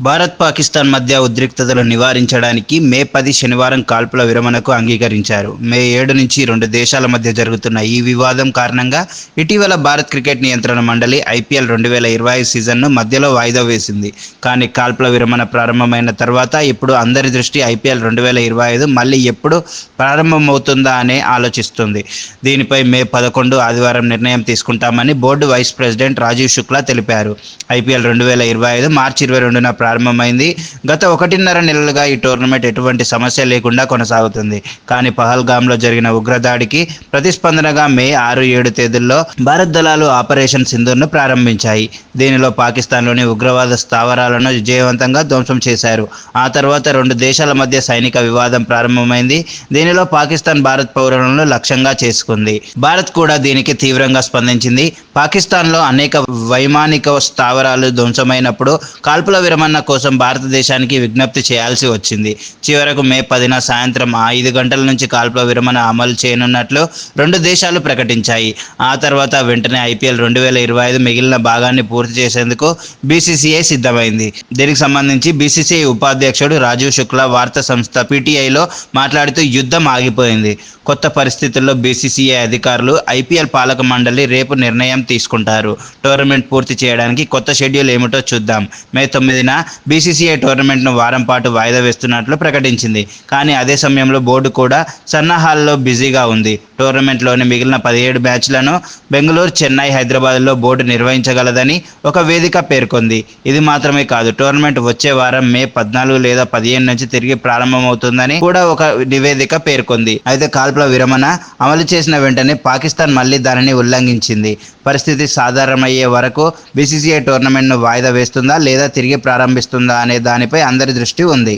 భారత్ పాకిస్తాన్ మధ్య ఉద్రిక్తతలు నివారించడానికి మే పది శనివారం కాల్పుల విరమణకు అంగీకరించారు. మే ఏడు నుంచి రెండు దేశాల మధ్య జరుగుతున్న ఈ వివాదం కారణంగా ఇటీవల భారత్ క్రికెట్ నియంత్రణ మండలి ఐపీఎల్ రెండు వేల ఇరవై ఐదు సీజన్ను మధ్యలో వాయిదా వేసింది. కానీ కాల్పుల విరమణ ప్రారంభమైన తర్వాత ఇప్పుడు అందరి దృష్టి ఐపీఎల్ రెండు వేల ఇరవై ఐదు మళ్ళీ ఎప్పుడు ప్రారంభమవుతుందా అనే ఆలోచిస్తుంది. దీనిపై మే పదకొండు ఆదివారం నిర్ణయం తీసుకుంటామని board vice president Rajeev Shukla IPL. IPL రెండు వేల ఇరవై ఐదు మార్చి ఇరవై రెండున ప్రారంభమైంది. గత ఒకటిన్నర నెలలుగా ఈ టోర్నమెంట్ ఎటువంటి సమస్య లేకుండా కొనసాగుతుంది. కానీ పహల్గామ్లో జరిగిన ఉగ్రదాడికి ప్రతిస్పందనగా మే ఆరు ఏడు తేదీల్లో భారత్ దళాలు ఆపరేషన్ సింధూర్ను ప్రారంభించాయి. దీనిలో పాకిస్తాన్లోని ఉగ్రవాద స్థావరాలను విజయవంతంగా ధ్వంసం చేశారు. ఆ తర్వాత రెండు దేశాల మధ్య సైనిక వివాదం ప్రారంభమైంది. దీనిలో పాకిస్తాన్ భారత్ పౌరులను లక్ష్యంగా చేసుకుంది. భారత్ కూడా దీనికి తీవ్రంగా స్పందించింది. పాకిస్తాన్లో అనేక వైమానిక స్థావరాలు ధ్వంసమైనప్పుడు కాల్పుల విరమణ కోసం భారతదేశానికి విజ్ఞప్తి చేయాల్సి వచ్చింది. చివరకు మే పదిన సాయంత్రం ఐదు గంటల నుంచి కాల్పుల విరమణ అమలు చేయనున్నట్లు రెండు దేశాలు ప్రకటించాయి. ఆ తర్వాత వెంటనే ఐపీఎల్ రెండు వేల ఇరవై ఐదు మిగిలిన భాగాన్ని పూర్తి చేసేందుకు బీసీసీఐ సిద్ధమైంది. దీనికి సంబంధించి బీసీసీఐ ఉపాధ్యక్షుడు రాజీవ్ శుక్లా వార్తా సంస్థ పీటీఐలో మాట్లాడుతూ యుద్ధం ఆగిపోయింది. కొత్త పరిస్థితుల్లో బీసీసీఐ అధికారులు ఐపీఎల్ పాలక మండలి రేపు నిర్ణయం తీసుకుంటారు. టోర్నమెంట్ పూర్తి చేయడానికి కొత్త షెడ్యూల్ ఏమిటో చూద్దాం. మే తొమ్మిదిన బీసీసీఐ టోర్నమెంట్ను వారం పాటు వాయిదా వేస్తున్నట్లు ప్రకటించింది. కానీ అదే సమయంలో బోర్డు కూడా సన్నాహాల్లో బిజీగా ఉంది. టోర్నమెంట్లోని మిగిలిన పదిహేడు మ్యాచ్లను బెంగళూరు చెన్నై హైదరాబాద్లో బోర్డు నిర్వహించగలదని ఒక వేదిక పేర్కొంది. ఇది మాత్రమే కాదు టోర్నమెంట్ వచ్చే వారం మే పద్నాలుగు లేదా పదిహేను నుంచి తిరిగి ప్రారంభమవుతుందని కూడా ఒక నివేదిక పేర్కొంది. అయితే కాల్పుల విరమణ అమలు చేసిన వెంటనే పాకిస్తాన్ మళ్ళీ దానిని ఉల్లంఘించింది. పరిస్థితి సాధారణమయ్యే వరకు బీసీసీఐ టోర్నమెంట్ను వాయిదా వేస్తుందా లేదా తిరిగి ప్రారంభిస్తుందా అనే దానిపై అందరి దృష్టి ఉంది.